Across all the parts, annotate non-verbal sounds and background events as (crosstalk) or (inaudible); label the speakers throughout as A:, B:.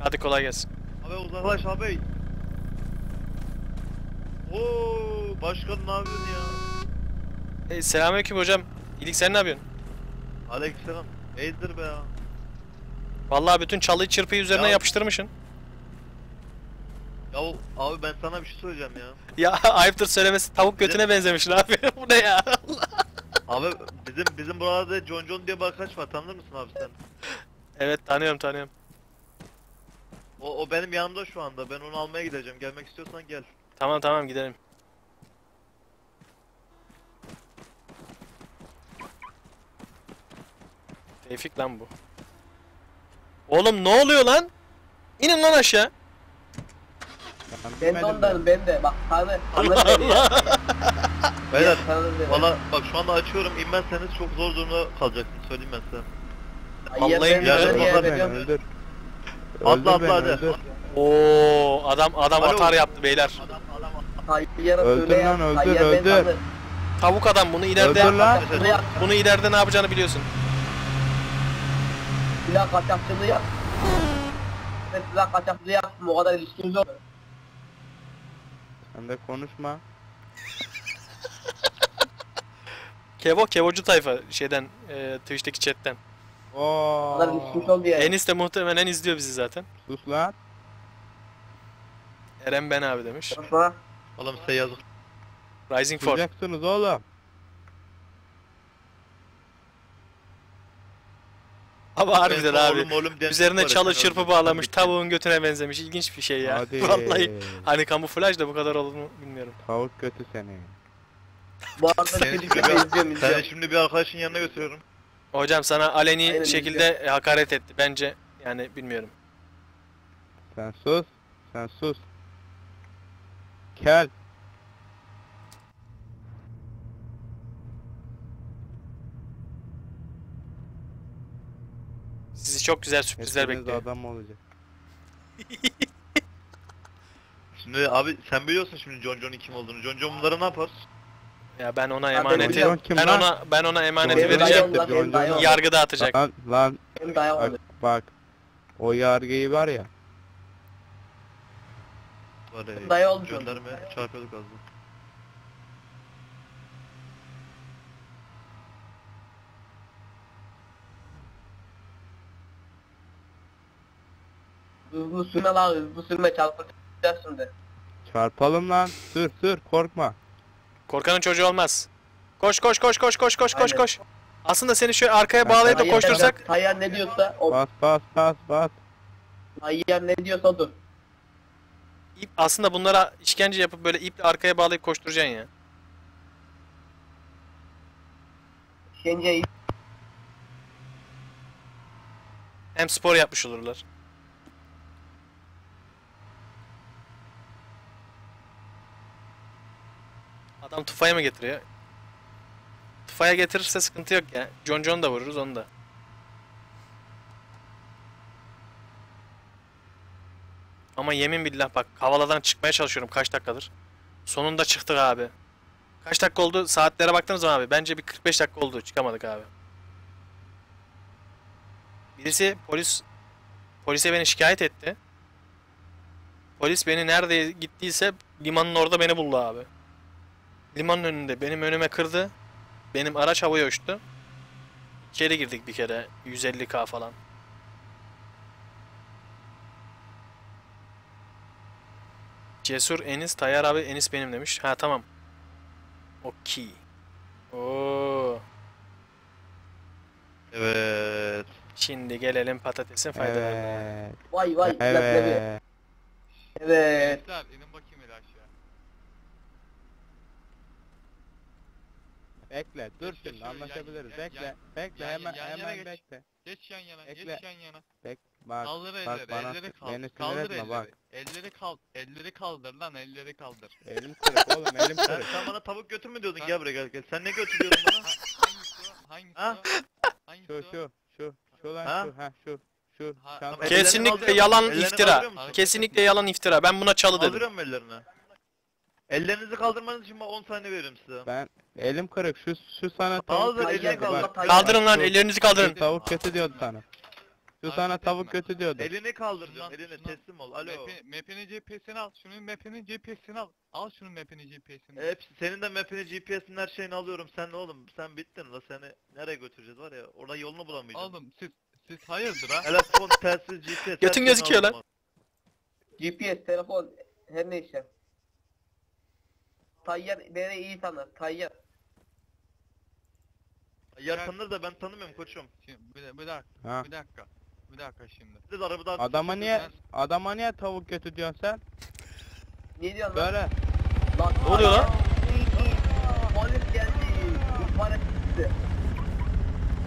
A: Hadi kolay gelsin.
B: Abi uzaklaş abi. Oo başkan ne yapıyorsun ya?
A: Hey, selamünaleyküm hocam. İyilik sen ne yapıyorsun?
B: Aleykümselam. Eydir be ya.
A: Vallahi bütün çalıyı çırpıyı üzerine
B: Ya-
A: yapıştırmışsın.
B: Ya abi ben sana bir şey söyleyeceğim ya. (laughs)
A: Ya ayıptır söylemesi tavuk götüne benzemişsin abi. (laughs) Bu ne ya? (laughs)
B: Abi bizim bizim buralarda John John diye bir arkadaş var tanır mısın abi sen?
A: evet tanıyorum tanıyorum.
B: O, o benim yanımda şu anda. Ben onu almaya gideceğim. Gelmek istiyorsan gel.
A: Tamam tamam gidelim. Tevfik lan bu. Oğlum ne oluyor lan? İnin lan aşağı.
C: Ben de ondanım ben de. Bak tanı. (laughs) Tanı beni. (laughs)
B: Beyler valla bak şu anda açıyorum. İnmezseniz çok zor durumda kalacaksınız. Söyleyeyim ben size.
C: Ay, ya
A: Vallahi
C: ben
B: ya,
C: seni
B: bak-
C: yemin
B: bak-
C: ediyorum.
D: öldür.
B: Atla atla hadi.
A: Oo adam adam
B: Alo.
A: atar yaptı beyler.
C: Tayyar'a
D: Öldür lan, öldür,
C: Tayyar beni
D: öldür.
C: tanır.
A: Tavuk adam bunu ileride
D: Öldür lan.
C: Yap.
A: bunu ileride ne yapacağını biliyorsun.
C: Silah kaçakçılığı yap. Ben silah kaçakçılığı yaptım. O kadar ilişkimiz yok.
D: Sen de konuşma.
A: Kevo Kevocu tayfa şeyden e, Twitch'teki chatten.
D: Oo.
C: ilişkimiz oldu yani.
A: Enis de muhtemelen izliyor bizi zaten.
D: Sus lan.
A: Eren ben abi demiş.
C: Sonra
B: Oğlum size yazık.
A: Rising Four.
D: Susacaksınız oğlum.
A: Ama harbiden abi.
B: oğlum, oğlum diyen
A: Üzerine
B: var
A: çalı çırpı bağlamış, tavuğun götüne benzemiş. İlginç bir şey ya.
D: Hadi. (laughs)
A: Vallahi hani kamuflaj da bu kadar olur mu bilmiyorum.
D: Tavuk kötü (laughs) seni.
C: bu arada
B: Seni
C: bir
B: şimdi,
C: izliyorum
B: bir, seni
C: izliyorum.
B: şimdi bir arkadaşın yanına götürüyorum.
A: Hocam sana aleni
C: Aynen,
A: şekilde hakaret etti. Bence yani bilmiyorum.
D: Sen sus. Sen sus. Kel.
A: Sizi çok güzel sürprizler
D: Hepiniz
A: bekliyor.
D: adam olacak. (laughs)
B: Şimdi abi sen biliyorsun şimdi John John'un kim olduğunu. John John bunları ne yapar?
A: Ya ben ona emaneti
C: hocam,
D: kim
A: ben
D: lan?
A: ona ben ona emaneti
D: John John
A: vereceğim.
C: benim dayım.
A: Yargıda atacak.
D: Lan, lan bak,
C: oldu.
D: bak. O yargıyı var ya.
B: Var ya,
C: Dayı olmuş
B: Gönderme çarpıyorduk az daha.
C: Hızlı sürme lan hızlı sürme çarpacağız şimdi.
D: Çarpalım lan. Sür sür korkma.
A: Korkanın çocuğu olmaz. Koş koş koş koş koş koş koş koş. Aslında seni şöyle arkaya bağlayıp da koştursak
C: Tayyar ne diyorsa o.
D: Bas bas bas bas.
C: Tayyar ne diyorsa odur.
A: ip aslında bunlara işkence yapıp böyle iple arkaya bağlayıp koşturacaksın ya.
C: İşkenceyi
A: Hem spor yapmış olurlar. Adam tufaya mı getiriyor? Tufaya getirirse sıkıntı yok ya. John John da vururuz onu da. Ama yemin billah bak havaladan çıkmaya çalışıyorum kaç dakikadır. Sonunda çıktık abi. Kaç dakika oldu? Saatlere baktınız mı abi? Bence bir 45 dakika oldu. Çıkamadık abi. Birisi polis polise beni şikayet etti. Polis beni nerede gittiyse limanın orada beni buldu abi. Limanın önünde benim önüme kırdı. Benim araç havaya uçtu. İçeri girdik bir kere 150k falan. Cesur Enis Tayyar abi Enis benim demiş. Ha tamam. Okey. Oo.
B: Evet.
A: Şimdi gelelim patatesin faydalarına.
D: Evet.
C: vay vay evet.
D: Evet.
C: evet.
B: Gençler inin bakayım hele aşağı.
D: Bekle dur
B: Geç, geç,
D: şimdi
B: şöyle yan-
D: anlaşabiliriz.
B: yan-
D: Bekle.
B: yan-
D: Bekle
B: yan-
D: hemen
B: yan yana
D: hemen
B: geç.
D: bekle.
B: Geç yan yana,
D: Bekle.
B: geç yan yana.
D: Bek bak.
B: Kaldır
D: bak
B: elleri,
D: bana-
B: elleri kaldır.
D: beni sinir
B: kaldır
D: etme,
B: elleri.
D: bak.
B: Elleri kal, elleri kaldır lan, elleri kaldır.
D: Elim kırık oğlum elim
B: Sen,
D: kırık.
B: sen bana tavuk götür mü diyordun? Gel buraya gel gel. Sen ne götürüyordun bana? Ha, hangisi o? Hangisi Ha? o? Hangisi
D: Şu
B: o?
D: şu şu şu lan
B: Ha?
D: şu ha şu şu
B: Ha, ellerini
A: Kesinlikle
B: kaldırıyor musun?
A: yalan
B: Ellerini
A: iftira.
B: kaldırıyor musun?
A: Kesinlikle yalan iftira. Ben buna çalı dedim.
B: Kaldırıyor mu ellerini? Ellerinizi kaldırmanız için ben 10 saniye veririm size.
D: Ben elim kırık şu şu sana
B: Kaldır,
D: tavuk
B: elini
D: kötü
B: kaldır.
D: bak.
C: Tayyar-
A: Kaldırın lan
D: Şu-
A: ellerinizi
D: şu
A: kaldırın.
D: Tavuk kötü diyordu sana. Şu sana tavuk kötü diyordu.
B: Elini kaldır diyorum.
E: Şundan-
B: Elini
E: şundan-
B: teslim ol. Alo.
E: Map'i, map'ini GPS'ini al. Şunun map'ini GPS'ini al. Al şunun map'ini GPS'ini.
B: Hepsi senin de map'ini GPS'in her şeyini alıyorum. Sen ne oğlum? Sen bittin la seni nereye götüreceğiz var ya? Orada yolunu bulamayacağız.
E: Oğlum siz siz hayırdır ha?
B: Telefon, telsiz, GPS. her
A: Götün
B: şeyini
A: gözüküyor lan.
C: GPS, telefon, her neyse. Tayyar beni iyi tanır. Tayyar.
B: Tanır da ben tanımıyorum koçum.
E: Şimdi bir, de- bir dakika.
D: Ha.
E: Bir dakika. Bir dakika şimdi.
B: Siz arabadan
D: Adama niye
E: Ben-
D: adama niye tavuk kötü diyorsun sen?
C: Ne diyorsun lan?
D: Böyle.
C: Lan
A: Ne oluyor lan?
C: Polis geldi. İhbarat gitti.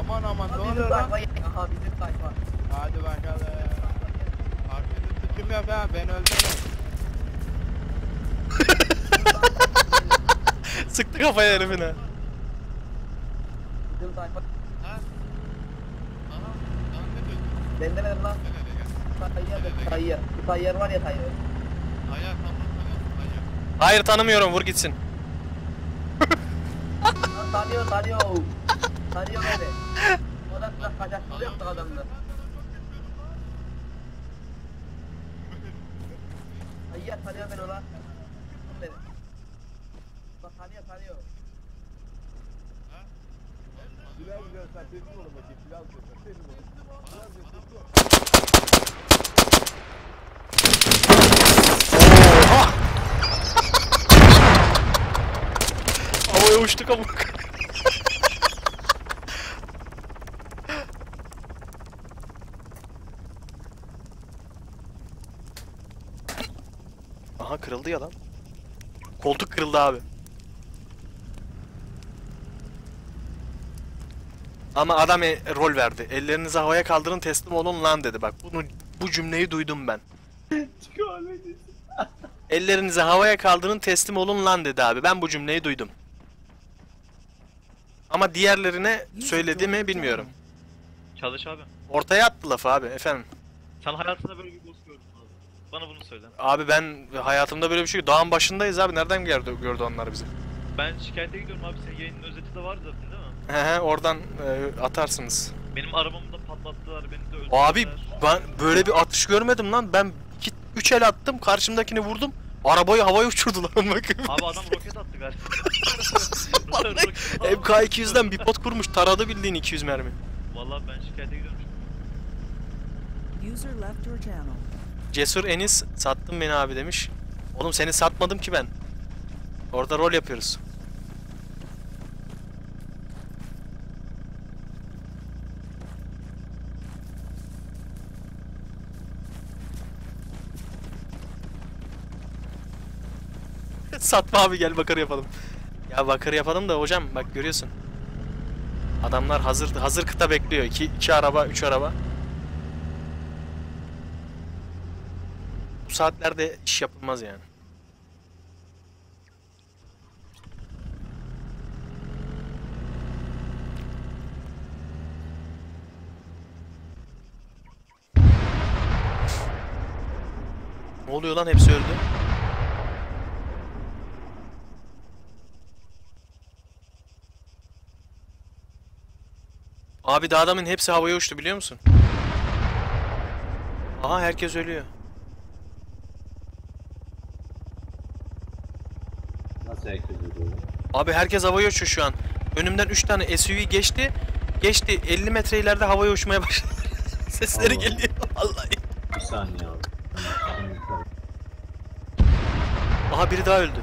D: Aman aman ne
C: Bizim
D: oluyor lan?
C: sayfa. Aha bizim sayfa.
D: Hadi bakalım. Arkadaşım suçum yok ha ben öldürmem. (laughs)
A: Sıktı kafaya herifine.
C: Bizim sayfa.
E: Ha? Aha. Lan ne diyorsun?
C: Ben demedim lan.
E: Gel hele gel.
C: Tayyar de Tayyar. Bu Tayyar var ya Tayyar.
E: Hayır tamam tamam. Hayır.
A: Hayır tanımıyorum vur gitsin. (laughs)
C: Lan tanıyor tanıyor. Tanıyor beni. O da silah kaçakçılık yaptık adamla. Tayyar tanıyor beni ulan. Beni. Bak tanıyor tanıyor.
A: Oha! Havaya uçtuk ama. Aha kırıldı ya lan. Koltuk kırıldı abi. Ama adam e- rol verdi. Ellerinizi havaya kaldırın teslim olun lan dedi. Bak bunu bu cümleyi duydum ben. (laughs) Ellerinizi havaya kaldırın teslim olun lan dedi abi. Ben bu cümleyi duydum. Ama diğerlerine söyledi mi bilmiyorum.
F: Çalış abi.
A: Ortaya attı lafı abi efendim.
F: Sen hayatında böyle bir boss gördün mü abi. Bana bunu söyle.
A: Abi ben hayatımda böyle bir şey dağın başındayız abi. Nereden gördü, gördü onlar bizi?
F: Ben şikayete gidiyorum abi. Senin yayının özeti de var zaten?
A: He he oradan e, atarsınız.
F: Benim arabamı da patlattılar. Beni de öldürdüler.
A: Abi ben böyle bir atış görmedim lan. Ben 3 el attım karşımdakini vurdum. Arabayı havaya uçurdular (laughs) bakın.
F: Abi adam roket attı galiba. (laughs)
A: Vallahi
F: Roket attı. (laughs)
A: MK200'den bir pot kurmuş taradı bildiğin 200 mermi.
F: Vallahi ben şikayete gidiyorum şimdi.
G: User left your channel.
A: Cesur Enis sattın beni abi demiş. Oğlum seni satmadım ki ben. Orada rol yapıyoruz. (laughs) Satma abi gel bakır yapalım. Ya bakır yapalım da hocam bak görüyorsun. Adamlar hazır hazır kıta bekliyor. İki, iki araba, üç araba. Bu saatlerde iş yapılmaz yani. Ne oluyor lan hepsi öldü. Abi daha adamın hepsi havaya uçtu biliyor musun? Aha herkes ölüyor.
H: Nasıl herkes ödüyor?
A: Abi herkes havaya uçuyor şu an. Önümden 3 tane SUV geçti. Geçti 50 metre ileride havaya uçmaya başladı. (laughs) Sesleri
H: Allah.
A: geliyor vallahi.
H: Bir saniye abi.
A: Aha biri daha öldü.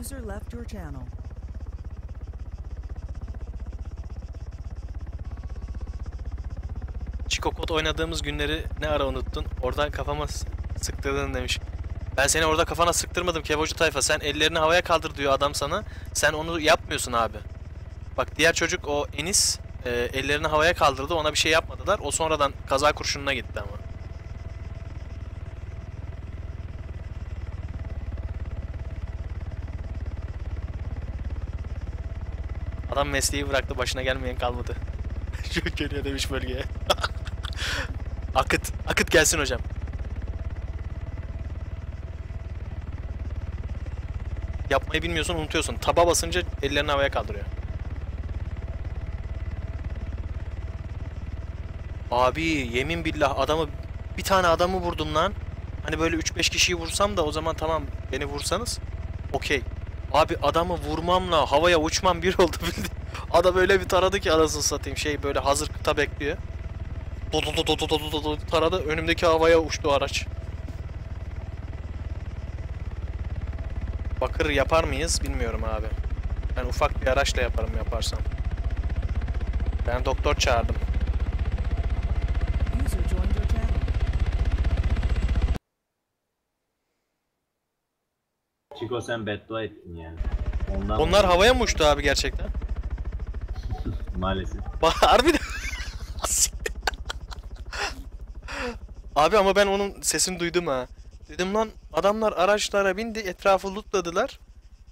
G: User left your channel.
A: Code oynadığımız günleri ne ara unuttun? Oradan kafama sıktırdın demiş. Ben seni orada kafana sıktırmadım Kevocu tayfa. Sen ellerini havaya kaldır diyor adam sana. Sen onu yapmıyorsun abi. Bak diğer çocuk o Enis e, ellerini havaya kaldırdı. Ona bir şey yapmadılar. O sonradan kaza kurşununa gitti ama. Adam mesleği bıraktı başına gelmeyen kalmadı. Çok (laughs) geliyor demiş bölgeye. (laughs) akıt, akıt gelsin hocam. Yapmayı bilmiyorsun unutuyorsun. Taba basınca ellerini havaya kaldırıyor. Abi yemin billah adamı bir tane adamı vurdum lan. Hani böyle 3-5 kişiyi vursam da o zaman tamam beni vursanız okey. Abi adamı vurmamla havaya uçmam bir (laughs) oldu bildi. Adam öyle bir taradı ki anasını satayım şey böyle hazır kıta bekliyor. Do do do do do do do do taradı önümdeki havaya uçtu araç. Bakır yapar mıyız bilmiyorum abi. Ben ufak bir araçla yaparım yaparsam. Ben doktor çağırdım.
H: Chico sen beddua ettin yani. Ondan
A: Onlar havaya mı uçtu abi gerçekten? (laughs)
H: maalesef.
A: Bak (laughs) harbiden. Siktir. Abi ama ben onun sesini duydum ha. Dedim lan adamlar araçlara bindi etrafı lootladılar.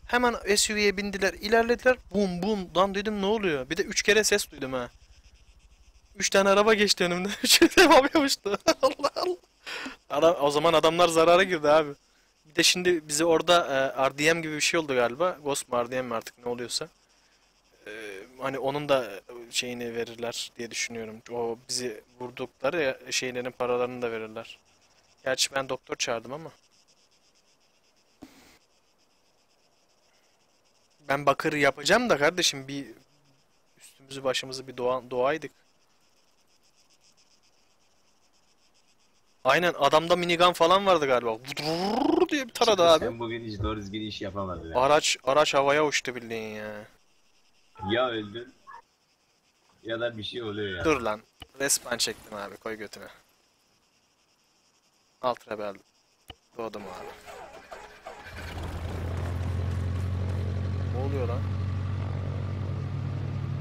A: Hemen SUV'ye bindiler ilerlediler. Bum bum lan dedim ne oluyor? Bir de üç kere ses duydum ha. Üç tane araba geçti önümden. (laughs) Üçü de havaya uçtu. (laughs) Allah Allah. Adam, o zaman adamlar zarara girdi abi. Bir de şimdi bize orada e, RDM gibi bir şey oldu galiba. Ghost mu RDM mi artık ne oluyorsa. E, hani onun da şeyini verirler diye düşünüyorum. O bizi vurdukları ya, şeylerin paralarını da verirler. Gerçi ben doktor çağırdım ama. Ben bakır yapacağım da kardeşim bir üstümüzü başımızı bir doğa, doğaydık. Aynen adamda minigun falan vardı galiba. Vurr diye bir taradı abi.
H: Sen bugün hiç doğru düzgün iş yapamadın.
A: Araç araç havaya uçtu bildiğin ya.
H: Ya öldün ya da bir şey oluyor ya.
A: Dur lan. Resmen çektim abi koy götüne. Alt rebel. Doğdum abi. Ne oluyor lan?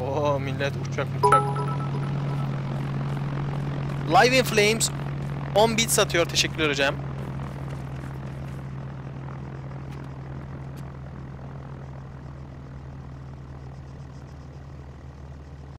A: Oo millet uçak uçak. Live in Flames 10 bit satıyor teşekkürler hocam.